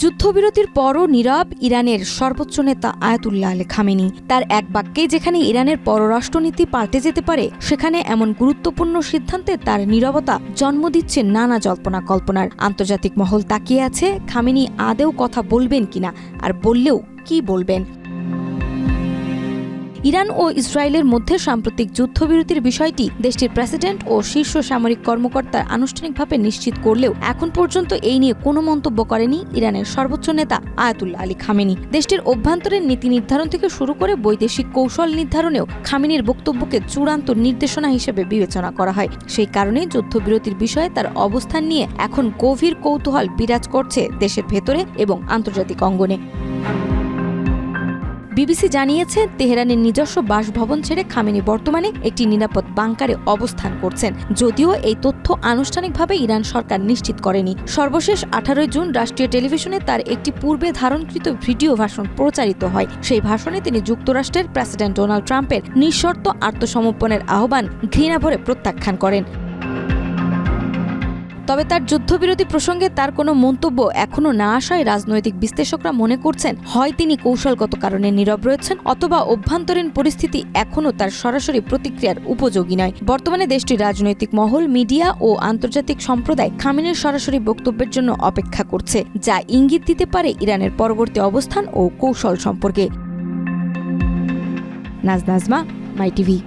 যুদ্ধবিরতির পরও নীরব ইরানের সর্বোচ্চ নেতা আয়াতুল্লাহ আলী খামেনি। তার এক বাক্যে, যেখানে ইরানের পররাষ্ট্রনীতি পাল্টে যেতে পারে, সেখানে এমন গুরুত্বপূর্ণ সিদ্ধান্তে তার নীরবতা জন্ম দিচ্ছে নানা জল্পনা কল্পনার। আন্তর্জাতিক মহল তাকিয়ে আছে, খামেনি আদেও কথা বলবেন কিনা, আর বললেও কি বলবেন? ইরান ও ইসরায়েলের মধ্যে সাম্প্রতিক যুদ্ধবিরতির বিষয়টি দেশটির প্রেসিডেন্ট ও শীর্ষ সামরিক কর্মকর্তার আনুষ্ঠানিকভাবে নিশ্চিত করলেও এখন পর্যন্ত এই নিয়ে কোনো মন্তব্য করেনি ইরানের সর্বোচ্চ নেতা আয়াতুল্লাহ আলী খামেনি। দেশটির অভ্যন্তরীণ নীতি নির্ধারণ থেকে শুরু করে বৈদেশিক কৌশল নির্ধারণেও খামেনির বক্তব্যকে চূড়ান্ত নির্দেশনা হিসেবে বিবেচনা করা হয়। সেই কারণে যুদ্ধবিরতির বিষয়ে তার অবস্থান নিয়ে এখন গভীর কৌতূহল বিরাজ করছে দেশের ভেতরে এবং আন্তর্জাতিক অঙ্গনে। বিবিসি জানিয়েছে, তেহরানের নিজস্ব বাসভবন ছেড়ে খামেনি বর্তমানে একটি নিরাপদ বাংকারে অবস্থান করছেন। যদিও এই তথ্য আনুষ্ঠানিকভাবে ইরান সরকার নিশ্চিত করেনি। সর্বশেষ আঠারোই জুন রাষ্ট্রীয় টেলিভিশনে তার একটি পূর্বে ধারণকৃত ভিডিও ভাষণ প্রচারিত হয়। সেই ভাষণে তিনি যুক্তরাষ্ট্রের প্রেসিডেন্ট ডোনাল্ড ট্রাম্পের নিঃশর্ত আত্মসমর্পণের আহ্বান ঘৃণাভরে প্রত্যাখ্যান করেন। তবে তার যুদ্ধবিরতি প্রসঙ্গে তার কোনো মন্তব্য এখনও না আসায় রাজনৈতিক বিশ্লেষকরা মনে করছেন, হয় তিনি কৌশলগত কারণে নীরব রয়েছেন অথবা অভ্যন্তরীণ পরিস্থিতি এখনও তার সরাসরি প্রতিক্রিয়ার উপযোগী নয়। বর্তমানে দেশটির রাজনৈতিক মহল, মিডিয়া ও আন্তর্জাতিক সম্প্রদায় খামিনের সরাসরি বক্তব্যের জন্য অপেক্ষা করছে, যা ইঙ্গিত দিতে পারে ইরানের পরবর্তী অবস্থান ও কৌশল সম্পর্কে। Naz Nazma, My TV.